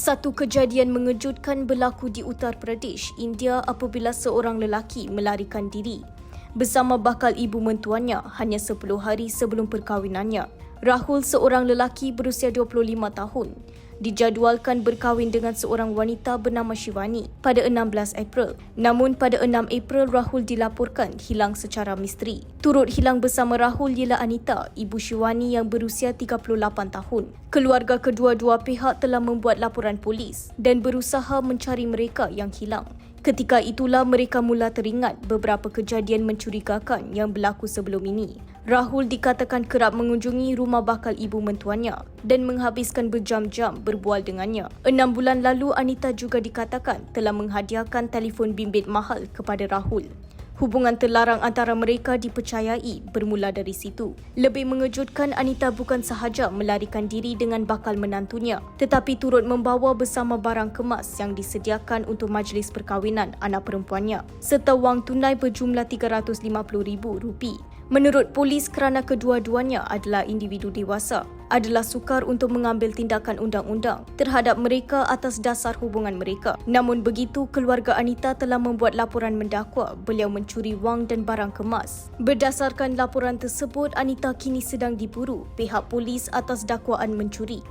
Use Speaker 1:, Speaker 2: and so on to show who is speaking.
Speaker 1: Satu kejadian mengejutkan berlaku di Uttar Pradesh, India apabila seorang lelaki melarikan diri bersama bakal ibu mentuannya hanya 10 hari sebelum perkahwinannya. Rahul seorang lelaki berusia 25 tahun dijadualkan berkahwin dengan seorang wanita bernama Shivani pada 16 April. Namun pada 6 April Rahul dilaporkan hilang secara misteri. Turut hilang bersama Rahul ialah Anita, ibu Shivani yang berusia 38 tahun. Keluarga kedua-dua pihak telah membuat laporan polis dan berusaha mencari mereka yang hilang. Ketika itulah mereka mula teringat beberapa kejadian mencurigakan yang berlaku sebelum ini. Rahul dikatakan kerap mengunjungi rumah bakal ibu mentuannya dan menghabiskan berjam-jam berbual dengannya. Enam bulan lalu Anita juga dikatakan telah menghadiahkan telefon bimbit mahal kepada Rahul. Hubungan terlarang antara mereka dipercayai bermula dari situ. Lebih mengejutkan Anita bukan sahaja melarikan diri dengan bakal menantunya, tetapi turut membawa bersama barang kemas yang disediakan untuk majlis perkahwinan anak perempuannya, serta wang tunai berjumlah RM350,000. Menurut polis kerana kedua-duanya adalah individu dewasa, adalah sukar untuk mengambil tindakan undang-undang terhadap mereka atas dasar hubungan mereka. Namun begitu, keluarga Anita telah membuat laporan mendakwa beliau mencuri wang dan barang kemas. Berdasarkan laporan tersebut, Anita kini sedang diburu pihak polis atas dakwaan mencuri.